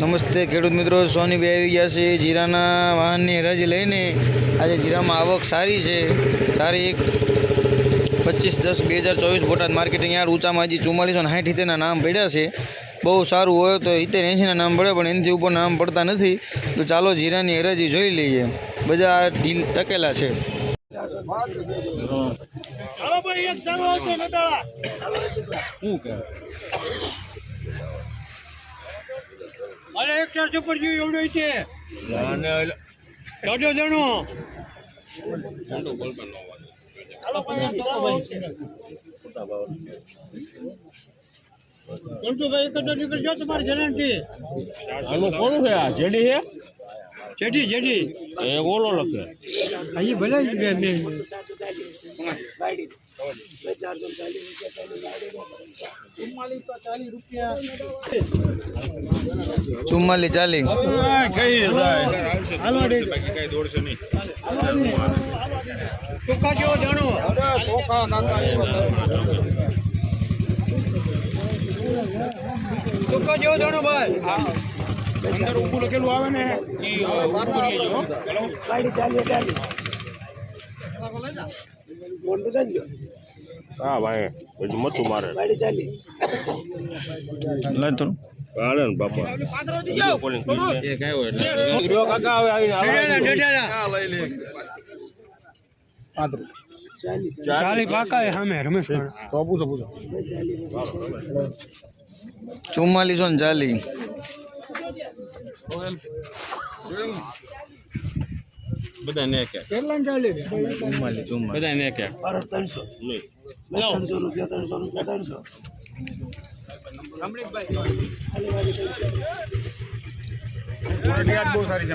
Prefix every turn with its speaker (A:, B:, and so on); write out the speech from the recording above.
A: નમસ્તે ખેડૂત મિત્રો સોનીભાઈ આવી ગયા છે જીરાના વાહનની હરાજી લઈને. આજે જીરામાં આવક સારી છે. સારી એક પચીસ દસ બે હજાર ચોવીસ બોટાદ માર્કેટિંગ યાર્ડ ઊંચામાં હજી ચુમ્માલીસો ને સાઠ ઇત્તેરના નામ પડ્યા છે. બહુ સારું હોય તો ઇત્તેર એંશીના નામ પડે પણ એનાથી ઉપર નામ પડતા નથી. તો ચાલો જીરાની હરાજી જોઈ લઈએ. બજાર ઢીલ ટકેલા છે.
B: હું ભાઈ એક ચારસો પર જેવું એવડો છે. દોઢો જણો. હાલો ભાઈ, ચાલો ભાઈ. કંટુભાઈ એક જ નીકળજો તમારી જણાંથી
C: આનું કોનું છે? આ જેડી છે?
B: JD JD.
C: એ ઓલો લખે.
B: અહીં ભલે જ બે બે
A: ચુમ્માલીસ નહીં
B: ચોખા જેવો જાણો ચોખા જેવો જાણો ભાઈ
C: અંદર ઊભું લખેલું આવે ને ઈ ઊભું તો ચાલ્યો હા ભાઈ પછી મથું મારે.
A: ચાલી. થોડું.
C: હાલે ને બાપા. કાકા આવે આવીને
B: ડેડાના,
C: ચાલી પાકા સામે રમેશ તો પૂછો પૂછો.
A: ચુમ્માલીસો ને ચાલી.
C: બધા એક એક. બધા ચાલે ચુમ્માલી નહીં
B: બધાને એક એક. ચોખ્ખો.
A: ત્રણસો.
C: ત્રણસો રૂપિયા ત્રણસો રૂપિયા ત્રણસો. બહુ સારી
A: છે